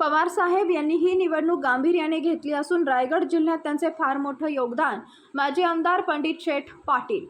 पवार साहेब यांनी ही निवडणूक गांभीर्याने घेतली असून रायगड जिल्ह्यात त्यांचे फार मोठं योगदान माजी आमदार पंडित शेठ पाटील.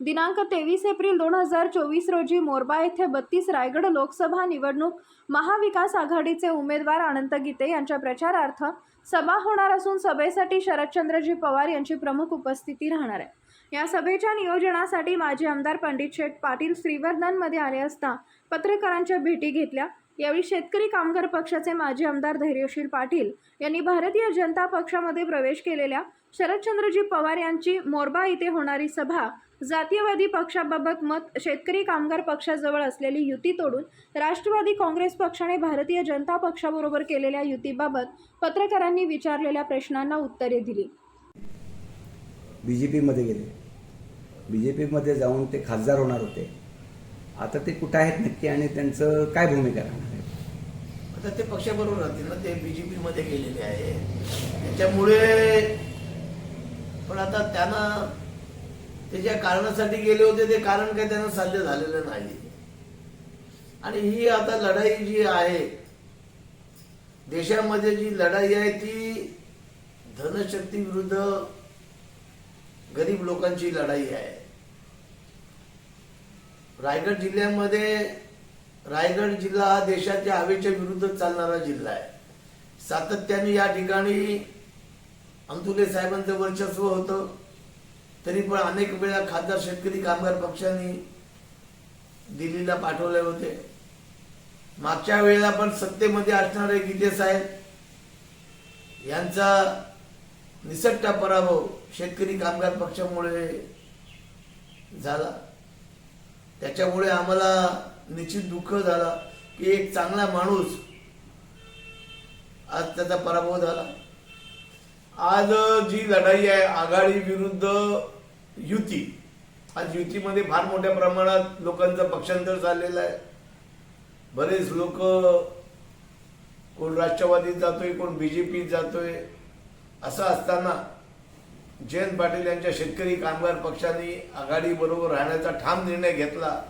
दिनांक तेवीस एप्रिल दोन हजार चोवीस रोजी मोरबा येथे बत्तीस रायगड लोकसभा निवडणूक महाविकास आघाडीचे उमेदवार अनंत गीते यांच्या प्रचारार्थ सभा होणार असून सभेसाठी शरदचंद्रजी पवार यांची प्रमुख उपस्थिती राहणार आहे. या सभेच्या नियोजनासाठी माजी आमदार पंडित शेठ पाटील श्रीवर्धनमध्ये आले असता पत्रकारांच्या भेटी घेतल्या. यावेळी शेतकरी कामगार पक्षाचे माजी आमदार धैर्यशील पाटील यांनी भारतीय जनता पक्षामध्ये प्रवेश केलेल्या शरदचंद्रजी पवार यांची मोरबा इथे होणारी सभा जातीयवादी पक्षाबाबत मत शेतकरी कामगार पक्षाजवळ असलेली युती तोडून राष्ट्रवादी काँग्रेस पक्षाने भारतीय जनता पक्षाबरोबर केलेल्या युतीबाबत पत्रकारांनी विचारलेल्या प्रश्नांना उत्तरे दिली. बी जे पीमध्ये गेले. बी जे पीमध्ये जाऊन ते खासदार होणार होते. आता ते कुठं आहेत नक्की आणि त्यांचं काय भूमिका राहणार आहे? आता ते पक्षाबरोबर राहतील ना ते बीजेपी मध्ये गेलेले आहे. त्याच्यामुळे पण आता त्यांना ते ज्या कारणासाठी गेले होते ते कारण काही त्यांना साध्य झालेलं नाही. आणि ही आता लढाई जी आहे देशामध्ये जी लढाई आहे ती धनशक्ती विरुद्ध गरीब लोकांची लढाई आहे. रायगड जिल्ह्यामध्ये रायगड जिल्हा हा देशाच्या हवेच्या विरुद्ध चालणारा जिल्हा आहे. सातत्याने या ठिकाणी अंतुले साहेबांचं वर्चस्व होतं. तरी पण अनेक वेळा खासदार शेतकरी कामगार पक्षाने दिल्लीला पाठवले होते. मागच्या वेळेला पण सत्तेमध्ये असणारे गीते साहेब यांचा निसट्टा पराभव शेतकरी कामगार पक्षामुळे झाला. त्याच्यामुळे आम्हाला निश्चित दुःख झाला की एक चांगला माणूस आज त्याचा पराभव झाला. आज जी लढाई आहे आघाडी विरुद्ध युती आज युतीमध्ये फार मोठ्या प्रमाणात लोकांचं पक्षांतर झालेलं आहे. बरेच लोक कोण राष्ट्रवादीत जातोय कोण बीजेपीत जातोय. असं असताना जयंत पाटील यांच्या शेतकरी कामगार पक्षाने आघाडीबरोबर राहण्याचा ठाम निर्णय घेतला.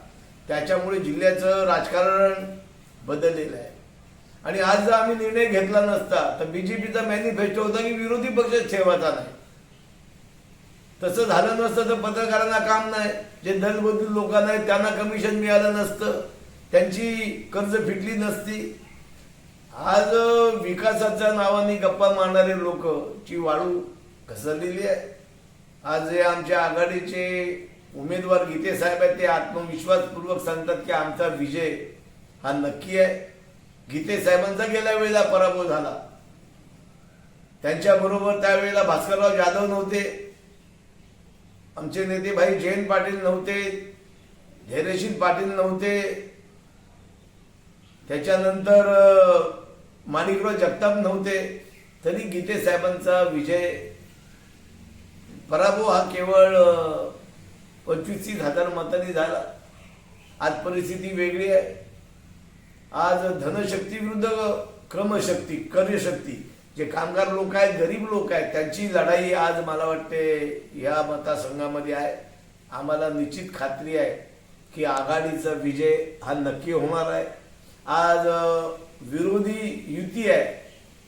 त्याच्यामुळे जिल्ह्याचं राजकारण बदललेलं आहे. आणि आज जर आम्ही निर्णय घेतला नसता तर बीजेपीचा मॅनिफेस्टो होता की विरोधी पक्षच ठेवायचा नाही. तसं झालं नसतं तर पत्रकारांना काम नाही. जे दलबदल लोकांना आहेत त्यांना कमिशन मिळालं नसतं. त्यांची कर्ज फिटली नसती. आज विकासाच्या नावाने गप्पा मारणारे लोक ची वाळू घसरलेली आहे. आज जे आमच्या आघाडीचे उमेदवार गीते साहेब आहेत ते आत्मविश्वासपूर्वक सांगतात की आमचा विजय हा नक्की आहे. गीते साहेबांचा गेल्या वेळेला पराभव झाला. त्यांच्याबरोबर त्यावेळेला भास्करराव जाधव नव्हते. आमचे नेते भाई जयंत पाटील नव्हते. धैर्यशील पाटील नव्हते. त्याच्यानंतर माणिकराव जगताप नव्हते. तरी गीते साहेबांचा विजय पराभव हा केवळ पंचवीस तीस हजार मतांनी झाला. आज परिस्थिती वेगळी आहे. आज धनशक्ती विरुद्ध क्रमशक्ती कार्यशक्ती जे कामगार लोक आहेत गरीब लोक आहेत त्यांची लढाई आज मला वाटते या मतदारसंघामध्ये आहे. आम्हाला निश्चित खात्री आहे की आघाडीचा विजय हा नक्की होणार आहे. आज विरोधी युती आहे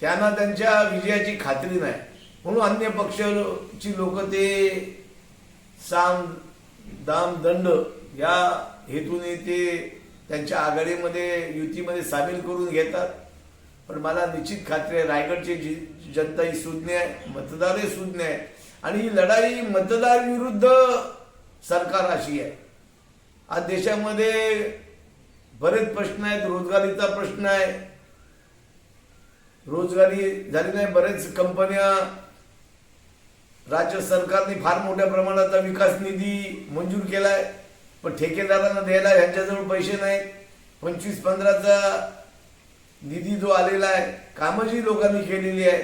त्यांना त्यांच्या विजयाची खात्री नाही. म्हणून अन्य पक्षाची लोक ते साम दाम दंड या हेतूने ते त्यांच्या आघाडीमध्ये युतीमध्ये सामील करून घेतात. पण मला निश्चित खात्री आहे रायगडची जी जनता ही सुज्ञ आहे मतदारही सुज्ञ आहे. आणि ही लढाई मतदार विरुद्ध सरकार अशी आहे. आज देशामध्ये बरेच प्रश्न आहेत रोजगारीचा प्रश्न आहे. रोजगारी झाली नाही बरेच कंपन्या राज्य सरकारने फार मोठ्या प्रमाणाचा विकास निधी मंजूर केलाय. पण ठेकेदारांना द्यायला यांच्याजवळ पैसे नाहीत. पंचवीस पंधराचा निधी जो आलेला आहे कामं जी लोकांनी केलेली आहे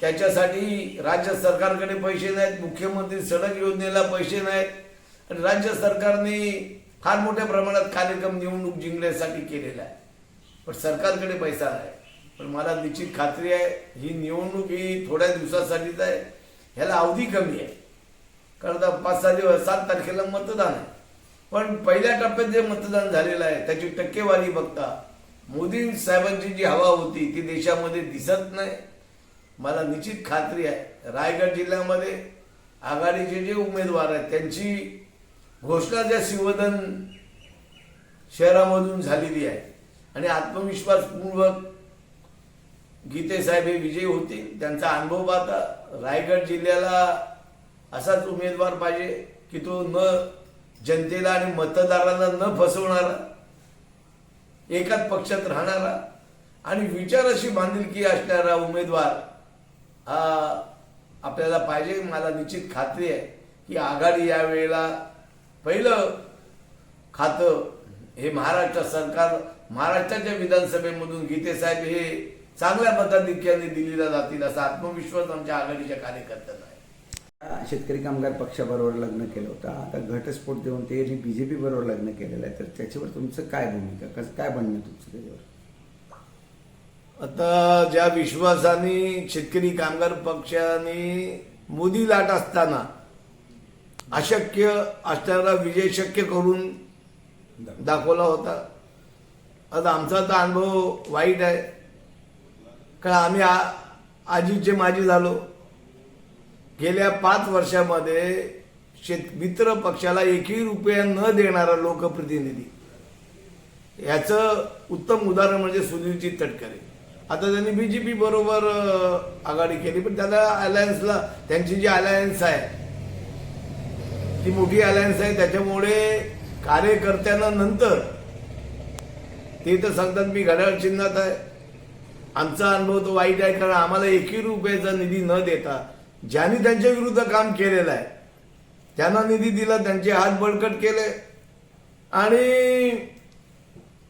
त्याच्यासाठी राज्य सरकारकडे पैसे नाहीत मुख्यमंत्री सडक योजनेला पैसे नाहीत. आणि राज्य सरकारने फार मोठ्या प्रमाणात कार्यक्रम निवडणूक जिंकण्यासाठी केलेला आहे. पण सरकारकडे पैसा नाही. पण मला निश्चित खात्री आहे ही निवडणूक ही थोड्या दिवसासाठीच आहे. ह्याला अवधी कमी आहे. कारण आता पाच सहा दिवस सात तारखेला मतदान आहे. पण पहिल्या टप्प्यात जे मतदान झालेलं आहे त्याची टक्केवारी बघता मोदी साहेबांची जी हवा होती ती देशामध्ये दिसत नाही. मला निश्चित खात्री आहे रायगड जिल्ह्यामध्ये आघाडीचे जे उमेदवार आहेत त्यांची घोषणा ज्या शिवधन शहरामधून झालेली आहे. आणि आत्मविश्वासपूर्वक गीते साहेब हे विजयी होतील त्यांचा अनुभव पाहता रायगड जिल्ह्याला असाच उमेदवार पाहिजे की तो न जनतेला आणि मतदारांना न फसवणारा एकाच पक्षात राहणारा आणि विचार अशी बांधिलकी असणारा उमेदवार हा आपल्याला पाहिजे. मला निश्चित खात्री आहे की आघाडी यावेळेला पहिलं खातं हे महाराष्ट्र सरकार महाराष्ट्राच्या विधानसभेमधून गीतेसाहेब हे चांगल्या मताधिक्याने दिलेला जातील असा आत्मविश्वास आमच्या आघाडीच्या कार्यकर्त्यांना आहे. शेतकरी कामगार पक्षाबरोबर लग्न केलं होतं. आता घटस्फोट देऊन ते बीजेपी बरोबर लग्न केलेलं आहे तर त्याच्यावर तुमचं काय भूमिका? कसं काय बनणं तुमचं त्याच्यावर? आता ज्या विश्वासाने शेतकरी कामगार पक्षाने मोदी लाट असताना अशक्य असणारा विजय शक्य करून दाखवला होता. आता आमचा तर अनुभव वाईट आहे. कारण आम्ही आ- आजीचे माजी झालो. गेल्या पाच वर्षामध्ये शेत मित्र पक्षाला एकही रुपया न देणारा लोकप्रतिनिधी. याचं उत्तम उदाहरण म्हणजे सुनीलजी तटकरे. आता त्यांनी बी जी पी बरोबर आघाडी केली पण त्याला अलायन्सला त्यांची जी अलायन्स आहे ती मोठी अलायन्स आहे त्याच्यामुळे कार्यकर्त्यांना नंतर ते तर सांगतात मी घड्याळ चिन्हात आहे. आमचा अनुभव तो वाईट आहे कारण आम्हाला एकही रुपयाचा निधी न देता ज्यांनी त्यांच्या विरुद्ध काम केलेलं आहे त्यांना निधी दिला त्यांचे हात बळकट केले. आणि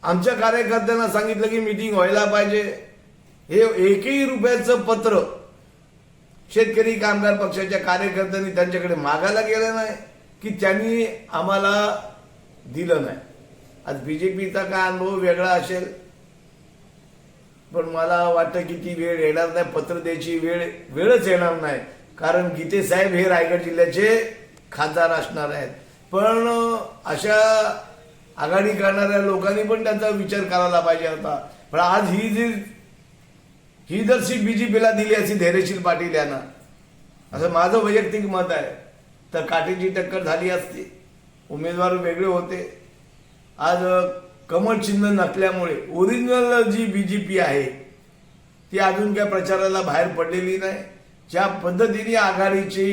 आमच्या कार्यकर्त्यांना सांगितलं की मिटिंग व्हायला पाहिजे. हे एकही रुपयाचं पत्र शेतकरी कामगार पक्षाच्या कार्यकर्त्यांनी त्यांच्याकडे मागायला गेलं नाही की त्यांनी आम्हाला दिलं नाही. आज बीजेपीचा काय अनुभव वेगळा असेल? पण मला वाटतं की ती वेळ येणार नाही पत्र द्यायची वेळ वेळच येणार नाही. कारण गीते साहेब हे रायगड जिल्ह्याचे खासदार असणार आहेत. पण अशा आघाडी करणाऱ्या लोकांनी पण त्यांचा विचार करायला पाहिजे होता. पण आज ही जी ही जर सीट बीजेपीला दिली अशी धैर्यशील पाटील यांना असं माझं वैयक्तिक मत आहे. तर काठीची टक्कर झाली असती. उमेदवार वेगळे होते. आज कमळ चिन्ह नसल्यामुळे original G B J P आहे ती अजून काय प्रचाराला बाहेर पडलेली नाही. ज्या पद्धतीने आघाडीची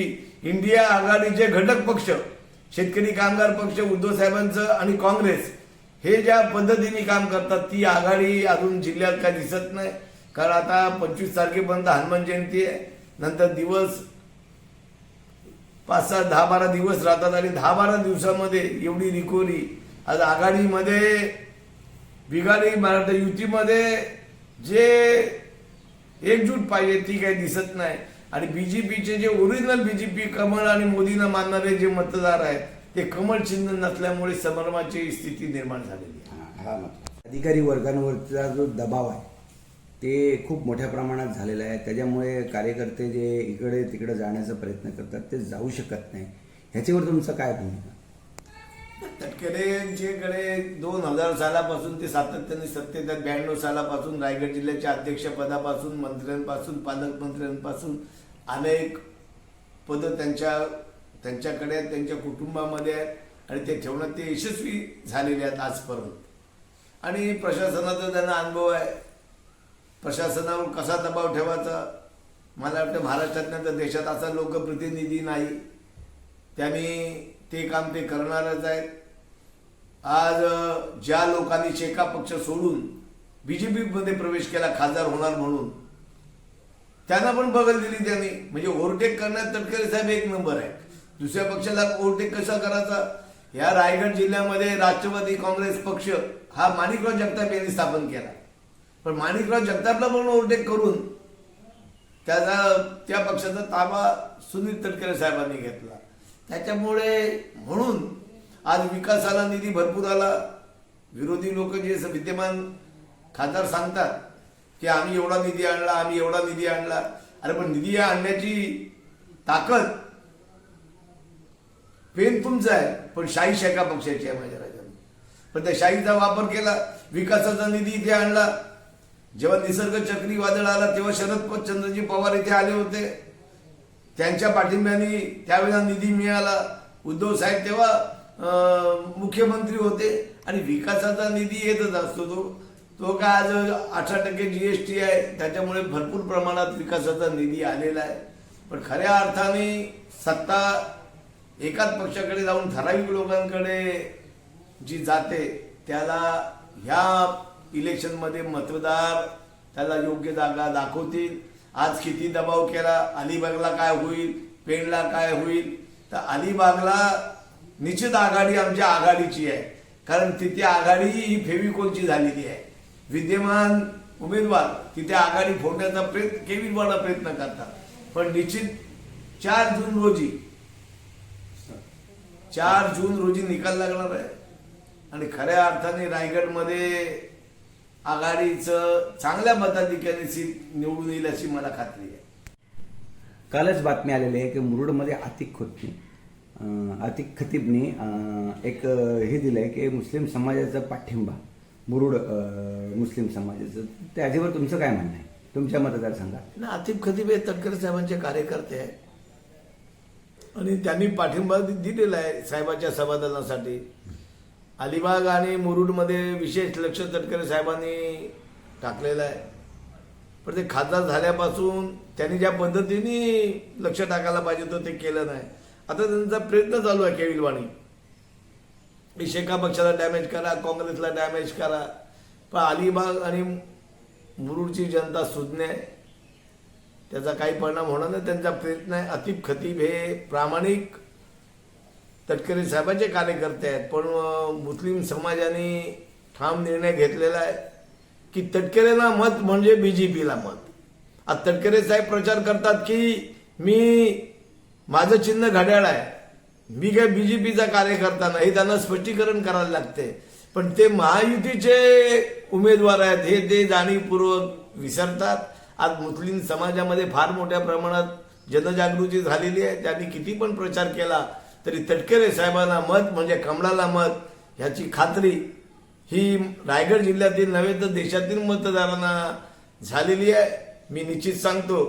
इंडिया आघाडीचे घटक पक्ष शेतकरी कामगार पक्ष उद्धव साहेबांचं आणि काँग्रेस हे ज्या पद्धतीने काम करतात ती आघाडी अजून जिल्ह्यात काय दिसत नाही. कारण आता पंचवीस तारखेपर्यंत हनुमान जयंती आहे. नंतर दिवस पाच सहा दहा बारा दिवस राहतात आणि दहा बारा दिवसामध्ये एवढी रिकोरी आज आघाडीमध्ये बिघाडी मराठा युतीमध्ये जे एकजूट पाहिजे ती काही दिसत नाही. आणि बी जे पीचे जे ओरिजिनल पी कमळ आणि मोदींना मानणारे जे मतदार आहेत ते कमळ चिन्ह नसल्यामुळे संभ्रमाची स्थिती निर्माण झालेली आहे. हा अधिकारी वर्गांवरचा जो दबाव आहे ते खूप मोठ्या प्रमाणात झालेलं आहे. त्याच्यामुळे कार्यकर्ते जे इकडे तिकडे जाण्याचा प्रयत्न करतात ते जाऊ शकत नाही. ह्याच्यावर तुमचं काय भूमिका? तटकरेंच्याकडे दोन हजार सालापासून ते सातत्याने सत्तेत ब्याण्णव सालापासून रायगड जिल्ह्याच्या अध्यक्षपदापासून मंत्र्यांपासून पालकमंत्र्यांपासून अनेक पदं त्यांच्या त्यांच्याकडे आहेत त्यांच्या कुटुंबामध्ये आहेत आणि ते ठेवण्यात ते यशस्वी झालेले आहेत आजपर्यंत. आणि प्रशासनाचा त्यांना अनुभव आहे. प्रशासनावर कसा दबाव ठेवायचा? मला वाटतं महाराष्ट्रातल्या तर देशात असा लोकप्रतिनिधी नाही. त्यांनी ते काम ते करणारच आहेत. आज ज्या लोकांनी शेका पक्ष सोडून बी जे पीमध्ये प्रवेश केला खासदार होणार म्हणून त्यांना पण बगल दिली त्यांनी. म्हणजे ओव्हरटेक करण्यात तटकरे साहेब एक नंबर आहे दुसऱ्या पक्षाला ओव्हरटेक कसा करायचा? या रायगड जिल्ह्यामध्ये राष्ट्रवादी काँग्रेस पक्ष हा माणिकराव जगताप यांनी स्थापन केला. पण माणिकराव जगतापला पण ओव्हरटेक करून त्याचा त्या पक्षाचा ताबा सुनील तटकरे साहेबांनी घेतला. त्याच्यामुळे म्हणून आज विकासाला निधी भरपूर आला. विरोधी लोक जे विद्यमान खासदार सांगतात की आम्ही एवढा निधी आणला आम्ही एवढा निधी आणला. अरे पण निधी आणण्याची ताकद पेन तुमचं आहे पण शाही शेका पक्षाची आहे माझ्या राज्यात पण त्या शाहीचा वापर केला विकासाचा निधी इथे आणला. जेव्हा निसर्ग चक्रीवादळ आला तेव्हा शरद चंद्रजी पवार इथे आले होते. त्यांच्या पाठिंब्याने त्यावेळेला निधी मिळाला. उद्धव साहेब तेव्हा मुख्यमंत्री होते आणि विकासाचा निधी येतच असतो तो. तो काय आज अठरा टक्के जी एस टी आहे. त्याच्यामुळे भरपूर प्रमाणात विकासाचा निधी आलेला आहे. पण खऱ्या अर्थाने सत्ता एकाच पक्षाकडे जाऊन ठराविक लोकांकडे जी जाते त्याला ह्या इलेक्शनमध्ये मतदार त्याला योग्य जागा दाखवतील. आज किती दबाव केला अलिबागला काय होईल पेणला काय होईल? तर अलिबागला निश्चित आघाडी आमच्या आघाडीची आहे. कारण तिथे आघाडी ही फेविकोलची झालेली आहे. विद्यमान उमेदवार तिथे आघाडी फोडण्याचा प्रयत्न केविलवाडा प्रयत्न करतात. पण निश्चित चार जून रोजी चार जून रोजी निकाल लागणार आहे. आणि खऱ्या अर्थाने रायगडमध्ये आघाडीचं चांगल्या मताधिक्याने सीट निवडून येईल अशी मला खात्री आहे. कालच बातमी आलेली आहे की मुरुडमध्ये आतिक खोतनी अं, आतिक खतीबनी एक हे दिलं आहे की मुस्लिम समाजाचा पाठिंबा मुरुड मुस्लिम समाजाचं. त्याच्यावर तुमचं काय म्हणणं आहे? तुमच्या मतदारसंघात? ना आतिफ खतीब हे तटकरे साहेबांचे कार्यकर्ते आहे आणि त्यांनी पाठिंबा दिलेला आहे साहेबाच्या समाधानासाठी अलिबाग आणि मुरुडमध्ये विशेष लक्ष तटकरे साहेबांनी टाकलेलं आहे. पण ते खासदार झाल्यापासून त्यांनी ज्या पद्धतीने लक्ष टाकायला पाहिजे होतं ते केलं नाही. आता त्यांचा प्रयत्न चालू आहे केविलवाणी. शेका पक्षाला डॅमेज करा काँग्रेसला डॅमेज करा. पण अलिबाग आणि मुरुडची जनता सुज्ञ आहे. त्याचा काही परिणाम होणार नाही. त्यांचा प्रयत्न आहे. अतिप खतीब हे प्रामाणिक तटकरे साहेबांचे कार्यकर्ते आहेत पण मुस्लिम समाजाने ठाम निर्णय घेतलेला आहे की तटकरेला मत म्हणजे बी जे पीला मत. आज तटकरे साहेब प्रचार करतात की मी माझं चिन्ह घड्याळ आहे. मी काय बी जे पीचा कार्यकर्ता नाही त्यांना स्पष्टीकरण करायला लागते. पण ते महायुतीचे उमेदवार आहेत हे ते जाणीवपूर्वक विसरतात. आज मुस्लिम समाजामध्ये फार मोठ्या प्रमाणात जनजागृती झालेली आहे. त्यांनी किती पण प्रचार केला तरी तटकरे साहेबांना मत म्हणजे कमळाला मत ह्याची खात्री. ही रायगड जिल्ह्यातील नव्हे तर देशातील मतदारांना झालेली आहे. मी निश्चित सांगतो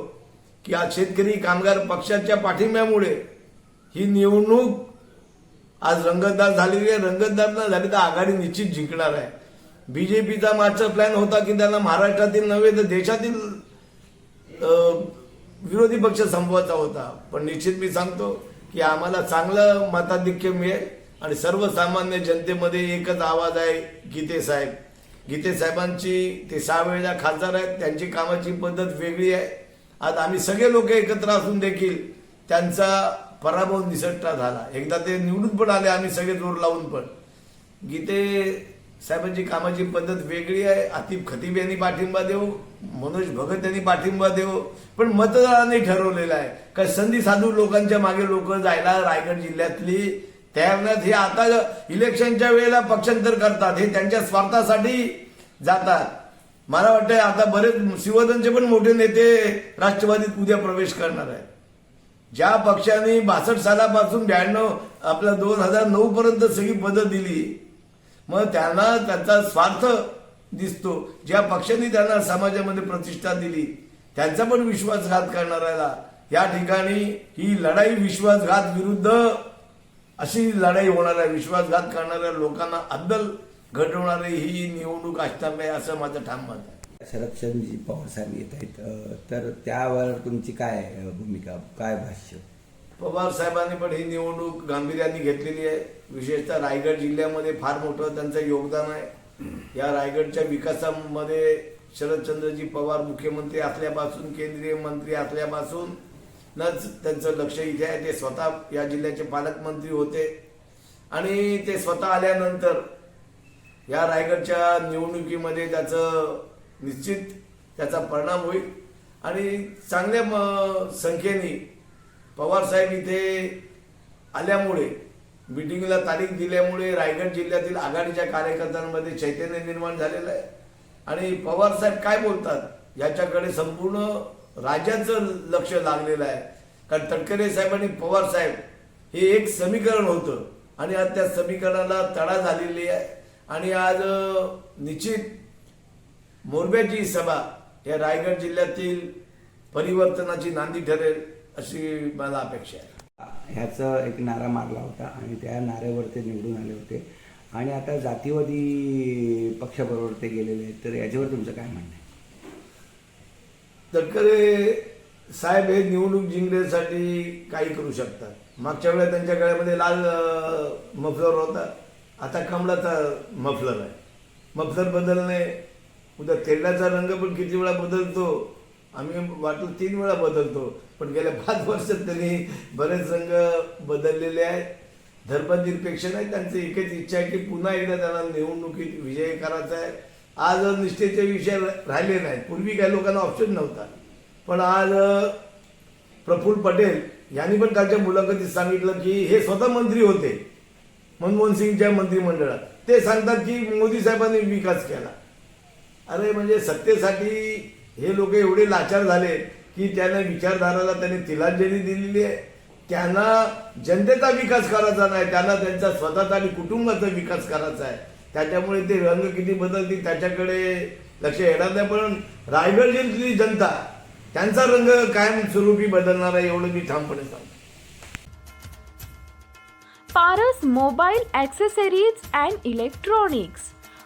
की आज शेतकरी कामगार पक्षाच्या पाठिंब्यामुळे ही निवडणूक आज रंगतदार झालेली आहे. रंगतदार न झाली तर आघाडी निश्चित जिंकणार आहे. बीजेपीचा मागचा प्लॅन होता की त्यांना महाराष्ट्रातील नव्हे तर देशातील विरोधी पक्ष संपवायचा होता. पण निश्चित मी सांगतो की आम्हाला चांगलं मताधिक्य मिळेल आणि सर्वसामान्य जनतेमध्ये एकच आवाज आहे गीते साहेब. गीते साहेबांची ते सहा वेळेला खासदार आहेत त्यांची कामाची पद्धत वेगळी आहे. आज आम्ही सगळे लोक एकत्र असून देखील त्यांचा पराभव निसटता झाला. एकदा ते निवडून पण आले आम्ही सगळे जोर लावून पण. गीते साहेबांची कामाची पद्धत वेगळी आहे. आतिफ खतीब यांनी पाठिंबा देऊ मनोज भगत यांनी पाठिंबा देऊ पण मतदारांनी ठरवलेलं आहे. का संधी साधू लोकांच्या मागे लोक जायला रायगड जिल्ह्यातली त्यावेळेस हे आता इलेक्शनच्या वेळेला पक्षांतर करतात हे त्यांच्या स्वार्थासाठी जातात. मला वाटतं आता बरेच शिवदनचे पण मोठे नेते राष्ट्रवादीत उद्या प्रवेश करणार आहे ज्या पक्षाने बासष्ट सालापासून ब्याण्णव आपल्या दोन हजार नऊ पर्यंत सगळी पदं दिली मग त्यांना त्यांचा स्वार्थ दिसतो. ज्या पक्षांनी त्यांना समाजामध्ये प्रतिष्ठा दिली त्यांचा पण विश्वासघात करणाऱ्याला या ठिकाणी ही लढाई विश्वासघात विरुद्ध अशी लढाई होणार आहे विश्वासघात करणाऱ्या लोकांना अद्दल घडवणारी ही निवडणूक असणार असं माझं ठाम मत आहे. शरदचंद्रजी पवार साहेब येत आहेत तर त्यावर तुमची काय भूमिका काय भाष्य? पवार साहेबांनी पण ही निवडणूक गांभीर्याने घेतलेली आहे. विशेषतः रायगड जिल्ह्यामध्ये फार मोठं त्यांचं योगदान आहे. या रायगडच्या विकासामध्ये शरदचंद्रजी पवार मुख्यमंत्री असल्यापासून केंद्रीय मंत्री असल्यापासून नच त्यांचं लक्ष इथे आहे. ते स्वतः या जिल्ह्याचे पालकमंत्री होते. आणि ते स्वतः आल्यानंतर या रायगडच्या निवडणुकीमध्ये त्याचं निश्चित त्याचा परिणाम होईल. आणि चांगल्या म- संख्येने पवार साहेब इथे आल्यामुळे मिटिंगला तारीख दिल्यामुळे रायगड जिल्ह्यातील आघाडीच्या कार्यकर्त्यांमध्ये चैतन्य निर्माण झालेलं आहे. आणि पवार साहेब काय बोलतात? याच्याकडे संपूर्ण राज्याचं लक्ष लागलेलं आहे. कारण तटकरे साहेब आणि पवार साहेब हे एक समीकरण होतं. आणि आज त्या समीकरणाला तडा झालेली आहे. आणि आज निश्चित मोरब्याची सभा या रायगड जिल्ह्यातील परिवर्तनाची नांदी ठरेल. अशी मला अपेक्षा आहे. ह्याचा एक नारा मारला होता आणि त्या नाऱ्यावर ते निवडून आले होते. आणि आता जातीवादी पक्षाबरोबर ते गेलेले आहेत. तर याच्यावर तुमचं काय म्हणणं आहे? तटकरे साहेब हे निवडणूक जिंकण्यासाठी काही करू शकतात. मागच्या वेळेला त्यांच्या गळ्यामध्ये लाल अं, मफलर होता. आता कमळाचा मफलर आहे. मफलर बदलणे उद्या तेलाचा रंग पण किती वेळा बदलतो आम्ही वाटलं तीन वेळा बदलतो पण गेल्या पाच वर्षात त्यांनी बरेच रंग बदललेले आहेत. धर्मनिरपेक्ष नाही त्यांची एकच इच्छा आहे की पुन्हा एकदा त्यांना निवडणुकीत विजय करायचा आहे. आज निष्ठेचे विषय राहिले नाहीत. पूर्वी काही लोकांना ऑप्शन नव्हता. पण आज प्रफुल्ल पटेल यांनी पण कालच्या मुलाखतीत सांगितलं की हे स्वतः मंत्री होते. मनमोहन सिंगच्या मंत्रिमंडळात. ते सांगतात की मोदी साहेबांनी विकास केला. अरे म्हणजे सत्तेसाठी हे लोक एवढे लाचार झाले की त्यांना विचारधाराला त्यांनी तिलांजली दिलेली आहे. त्यांना जनतेचा विकास करायचा नाही त्यांना त्यांचा स्वतःचा आणि कुटुंबाचा विकास करायचा आहे. त्याच्यामुळे ते रंग किती बदलतील त्याच्याकडे लक्ष येणार नाही. पण रायगड जिल्ह्यातली जनता त्यांचा रंग कायमस्वरूपी बदलणार आहे एवढं मी ठामपणे सांगतो. Paras mobile accessories and electronics.